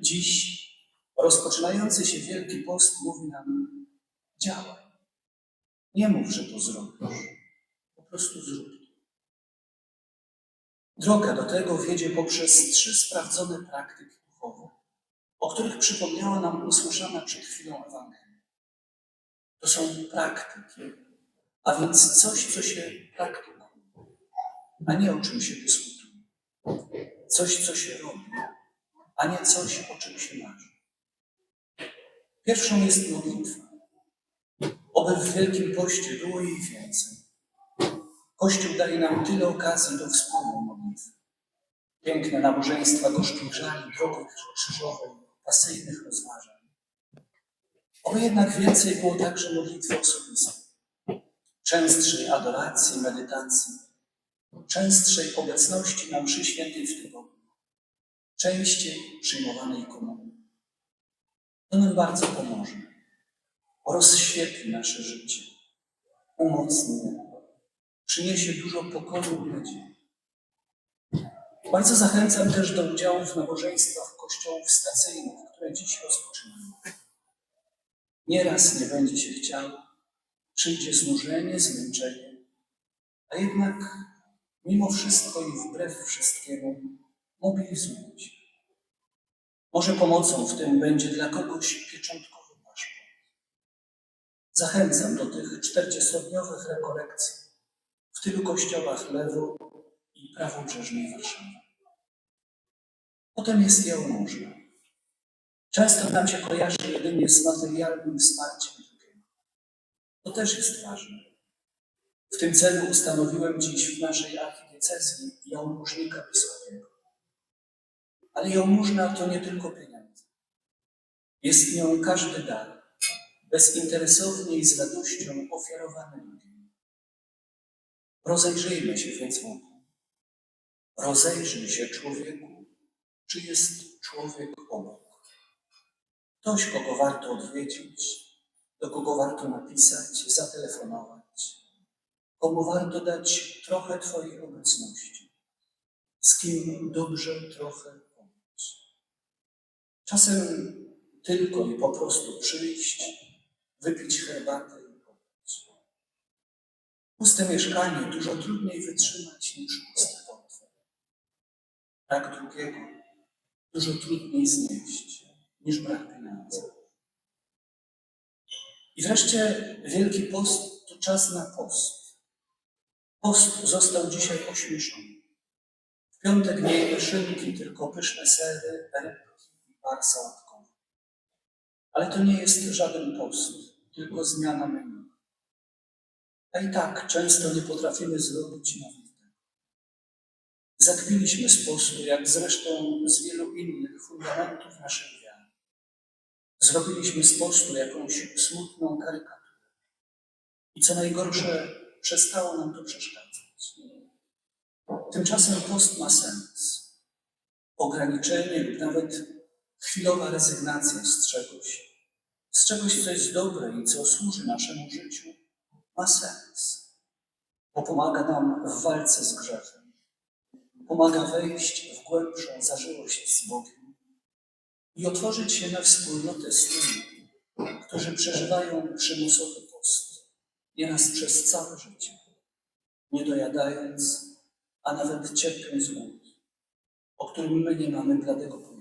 dziś rozpoczynający się Wielki Post mówi nam działaj. Nie mów, że to zrobisz. Po prostu zrób to. Droga do tego wiedzie poprzez trzy sprawdzone praktyki duchowe, o których przypomniała nam usłyszana przed chwilą Ewangelia. To są praktyki, a więc coś, co się praktykuje, a nie o czym się dyskutuje. Coś, co się robi, a nie coś, o czym się marzy. Pierwszą jest modlitwa. Oby w Wielkim Poście było jej więcej. Kościół daje nam tyle okazji do wspólnej modlitwy. Piękne nabożeństwa gorzkich żali, drogi krzyżowej, pasyjnych rozważań. Oby jednak więcej było także modlitwy osobistej, częstszej adoracji, medytacji, częstszej obecności na mszy świętej w tygodniu, częściej przyjmowanej komunii. To nam bardzo pomoże. Rozświetli nasze życie, umocni je, przyniesie dużo pokoju i nadziei. Bardzo zachęcam też do udziału w nabożeństwach kościołów stacyjnych, które dziś rozpoczynamy. Nieraz nie będzie się chciało, przyjdzie znużenie, zmęczenie, a jednak mimo wszystko i wbrew wszystkiemu mobilizujmy się. Może pomocą w tym będzie dla kogoś pieczątkowy paszport. Zachęcam do tych 40-dniowych rekolekcji w tylu kościołach lewo i prawobrzeżnej Warszawy. Potem jest jałmużna. Często nam się kojarzy jedynie z materialnym wsparciem drugiego. To też jest ważne. W tym celu ustanowiłem dziś w naszej archidiecezji jałmużnika biskupiego. Ale jałmużna to nie tylko pieniądze. Jest nią każdy dar, bezinteresownie i z radością ofiarowany ludziom. Rozejrzyjmy się więc wokół. Rozejrzyj się człowieku, czy jest człowiek obok. Ktoś, kogo warto odwiedzić, do kogo warto napisać, zatelefonować, komu warto dać trochę Twojej obecności, z kim dobrze trochę. Czasem tylko i po prostu przyjść, wypić herbatę i pomóc. Puste mieszkanie dużo trudniej wytrzymać niż pusty portfel. Brak drugiego dużo trudniej znieść niż brak pieniędzy. I wreszcie Wielki Post to czas na post. Post został dzisiaj ośmieszony. W piątek nie jemy szynki, tylko pyszne sery, rybki par sałatkowy. Ale to nie jest żaden post, tylko zmiana menu. A i tak często nie potrafimy zrobić nawet tego. Zakwiliśmy z postu, jak zresztą z wielu innych fundamentów naszej wiary. Zrobiliśmy z postu jakąś smutną karykaturę. I co najgorsze, przestało nam to przeszkadzać. Tymczasem post ma sens. Ograniczenie lub nawet chwilowa rezygnacja z czegoś, z czegoś, co jest dobre i co służy naszemu życiu, ma sens. Bo pomaga nam w walce z grzechem. Pomaga wejść w głębszą zażyłość z Bogiem i otworzyć się na wspólnotę z tymi, którzy przeżywają przymusowy post, nieraz przez całe życie, nie dojadając, a nawet cierpiąc głód, o którym my nie mamy bladego pojęcia.